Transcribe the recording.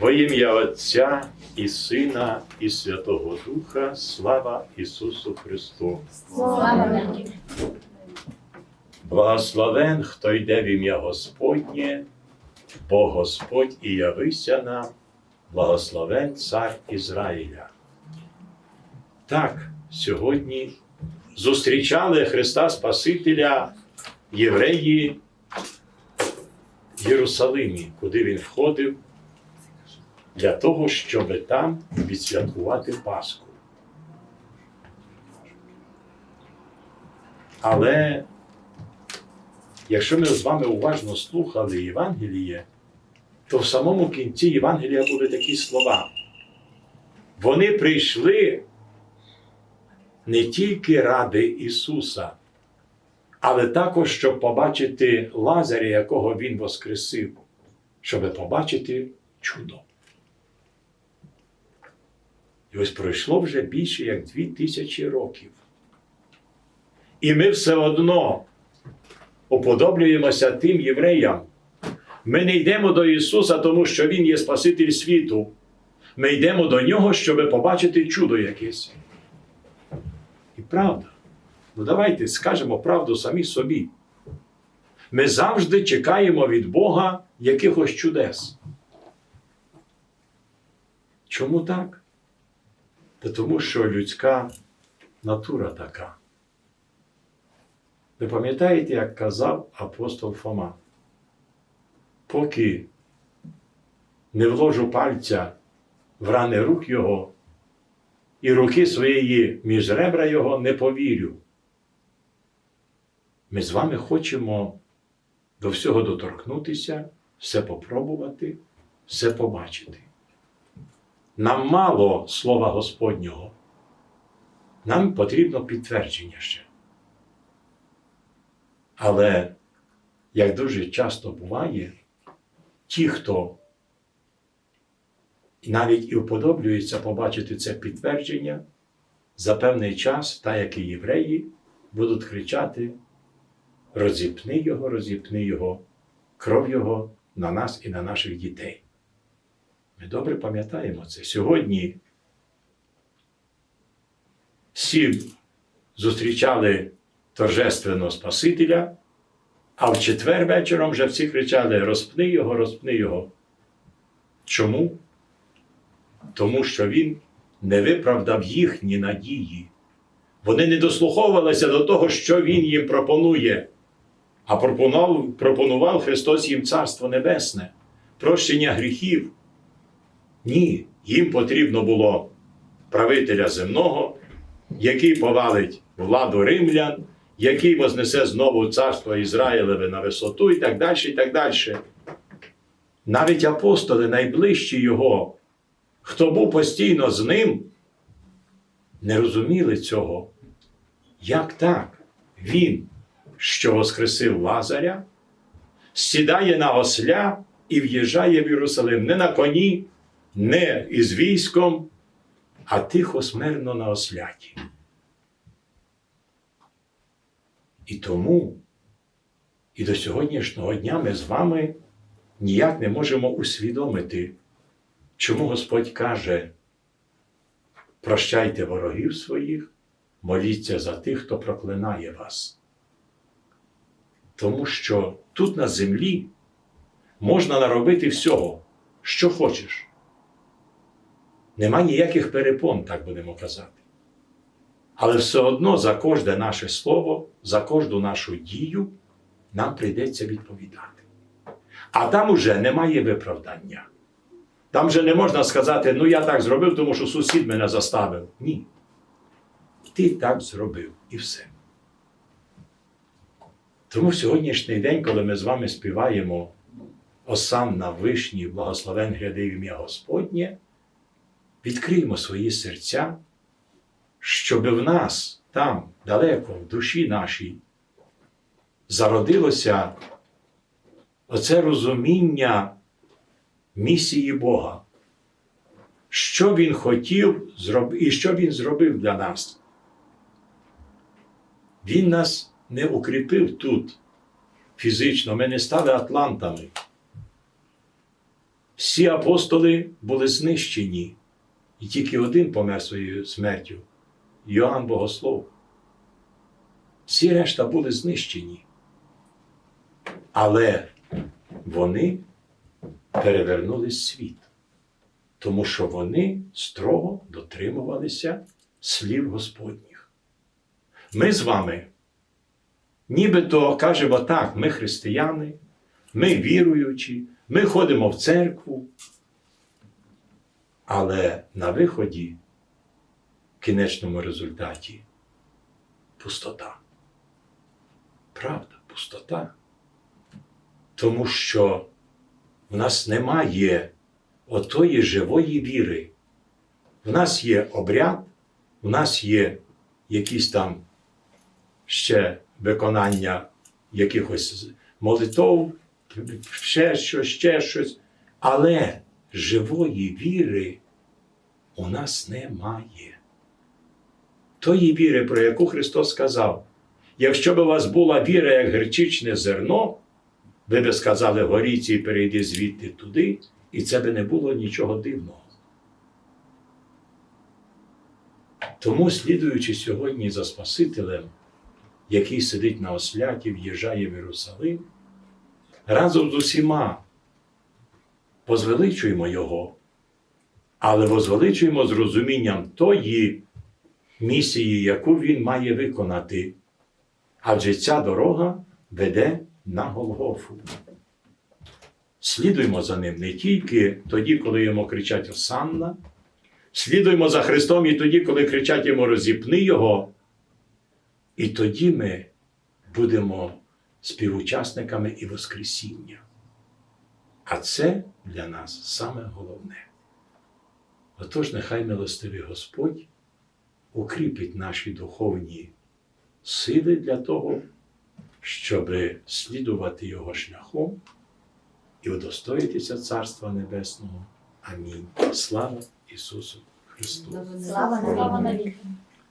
Во ім'я Отця і Сина, і Святого Духа, слава Ісусу Христу. Слава. Благословен, хто йде в ім'я Господнє, бо Господь і явися нам, благословен Цар Ізраїля. Так, сьогодні зустрічали Христа Спасителя євреї в Єрусалимі, куди він входив для того, щоб там відсвяткувати Пасху. Але якщо ми з вами уважно слухали Євангеліє, то в самому кінці Євангелія були такі слова. Вони прийшли не тільки ради Ісуса, але також, щоб побачити Лазаря, якого Він воскресив, щоб побачити чудо. І ось пройшло вже більше як дві тисячі років. І ми все одно уподоблюємося тим євреям. Ми не йдемо до Ісуса, тому що Він є Спаситель світу. Ми йдемо до Нього, щоб побачити чудо якесь. І правда. Ну давайте скажемо правду самі собі. Ми завжди чекаємо від Бога якихось чудес. Чому так? Та тому що людська натура така. Ви пам'ятаєте, як казав апостол Фома? Поки не вложу пальця в рани рук його, і руки своєї між ребра його не повірю. Ми з вами хочемо до всього доторкнутися, все попробувати, все побачити. Нам мало Слова Господнього. Нам потрібно підтвердження ще. Але, як дуже часто буває, ті, хто навіть і вподоблюється побачити це підтвердження, за певний час, так як і євреї, будуть кричати: розіпни його, розіпни його, кров його на нас і на наших дітей. Ми добре пам'ятаємо це. Сьогодні всі зустрічали торжественно Спасителя, а в четвер вечором вже всі кричали: розпни його, розпни його. Чому? Тому що він не виправдав їхні надії. Вони не дослуховувалися до того, що Він їм пропонує, а пропонував, пропонував Христос їм Царство Небесне, прощення гріхів. Ні, їм потрібно було правителя земного, який повалить владу римлян, який вознесе знову царство Ізраїлеве на висоту і так далі. і так далі. Навіть апостоли, найближчі його, хто був постійно з ним, не розуміли цього. Як так? Він, що воскресив Лазаря, сідає на осля і в'їжджає в Єрусалим не на коні, не із військом, а тихо смирно на осляті. І тому і до сьогоднішнього дня ми з вами ніяк не можемо усвідомити, чому Господь каже: прощайте ворогів своїх, моліться за тих, хто проклинає вас. Тому що тут на землі можна наробити всього, що хочеш. Нема ніяких перепон, так будемо казати. Але все одно за кожне наше слово, за кожну нашу дію нам прийдеться відповідати. А там уже немає виправдання. Там вже не можна сказати, ну я так зробив, тому що сусід мене заставив. Ні. Ти так зробив і все. Тому в сьогоднішній день, коли ми з вами співаємо Осан на вишні, благословен гряди ім'я Господнє, відкриємо свої серця, щоб в нас там, далеко, в душі нашій, зародилося оце розуміння місії Бога, що Він хотів і що Він зробив для нас. Він нас не укріпив тут фізично, ми не стали атлантами. всі апостоли були знищені, і тільки один помер своєю смертю Йоанн Богослов. Всі решта були знищені. Але вони перевернули світ, тому що вони строго дотримувалися слів Господніх. Ми з вами, нібито кажемо так, ми християни, ми віруючі, ми ходимо в церкву, але на виході, в кінечному результаті, пустота. Правда, пустота. Тому що в нас немає отої живої віри. В нас є обряд, в нас є якісь там ще виконання якихось молитов, ще щось, ще щось. Але живої віри у нас немає. Тої віри, про яку Христос сказав, якщо б у вас була віра, як гречичне зерно, ви би сказали горіці і перейди звідти туди, і це би не було нічого дивного. Тому, слідуючи сьогодні за Спасителем, який сидить на осляті, в'їжджає в Єрусалим, разом з усіма возвеличуємо Його, але возвеличуємо з розумінням тої місії, яку Він має виконати. Адже ця дорога веде на Голгофу. Слідуємо за ним не тільки тоді, коли йому кричать Осанна, слідуємо за Христом і тоді, коли кричать йому розіпни Його. І тоді ми будемо співучасниками і Воскресіння. А це для нас саме головне. Отож, нехай милостивий Господь укріпить наші духовні сили для того, щоб слідувати Його шляхом і удостоїтися Царства Небесного. Амінь. Слава Ісусу Христу! Слава Слава навіки. навіки.